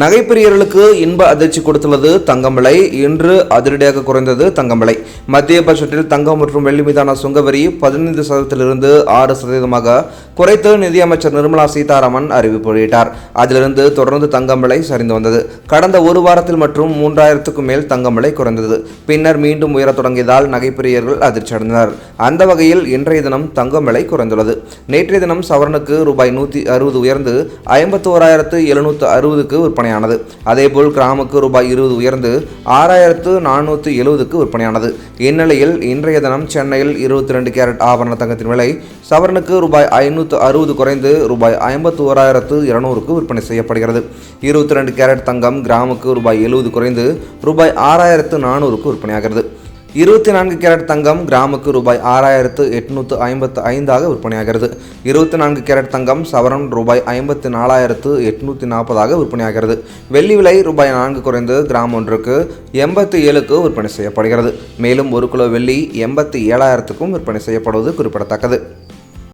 நகைப்பிரியர்களுக்கு இன்ப அதிர்ச்சி கொடுத்துள்ளது தங்கம் விலை இன்று அதிரடியாக குறைந்தது தங்கம் விலை மத்திய பட்ஜெட்டில் தங்கம் மற்றும் வெள்ளி மீதான சுங்கவரி பதினைந்து சதவீதத்திலிருந்து ஆறு சதவீதமாக குறைத்து நிதியமைச்சர் நிர்மலா சீதாராமன் அறிவிப்பு வெளியிட்டார். அதிலிருந்து தொடர்ந்து தங்கம் விலை சரிந்து வந்தது. கடந்த ஒரு வாரத்தில் மற்றும் மூன்றாயிரத்துக்கும் மேல் தங்கம் விலை குறைந்தது. பின்னர் மீண்டும் உயரத் தொடங்கியதால் நகைப்பிரியர்கள் அதிர்ச்சி அடைந்தனர். அந்த வகையில் இன்றைய தினம் தங்கம் விலை குறைந்துள்ளது. நேற்றைய தினம் சவரனுக்கு ரூபாய் நூற்றி அறுபது உயர்ந்து ஐம்பத்தோராயிரத்து எழுநூற்று அறுபதுக்கு விற்பனையானது. அதேபோல் கிராமுக்கு ரூபாய் இருபது உயர்ந்து ஆறாயிரத்து நானூற்று எழுபதுக்கு விற்பனையானது. இந்நிலையில் இன்றைய தினம் சென்னையில் இருபத்தி ரெண்டு கேரட் ஆபரண தங்கத்தின் விலை சவரனுக்கு ரூபாய் ஐநூற்று அறுபது குறைந்து ரூபாய் ஐம்பத்து ஓராயிரத்து இருநூறுக்கு விற்பனை செய்யப்படுகிறது. இருபத்தி ரெண்டு கேரட் தங்கம் கிராமுக்கு ரூபாய் எழுபது குறைந்து ரூபாய் ஆறாயிரத்து நானூறுக்கு விற்பனையாகிறது. இருபத்தி நான்கு கேரட் தங்கம் கிராமுக்கு ரூபாய் ஆறாயிரத்து எட்நூற்று ஐம்பத்து ஐந்தாக விற்பனையாகிறது. இருபத்தி நான்கு கேரட் தங்கம் சவரன் ரூபாய் ஐம்பத்தி நாலாயிரத்து எட்நூற்றி நாற்பதாக விற்பனையாகிறது. வெள்ளி விலை ரூபாய் நான்கு குறைந்து கிராம் ஒன்றுக்கு எண்பத்தி ஏழுக்கு விற்பனை செய்யப்படுகிறது. மேலும் ஒரு கிலோ வெள்ளி எண்பத்தி ஏழாயிரத்துக்கும் விற்பனை செய்யப்படுவது குறிப்பிடத்தக்கது.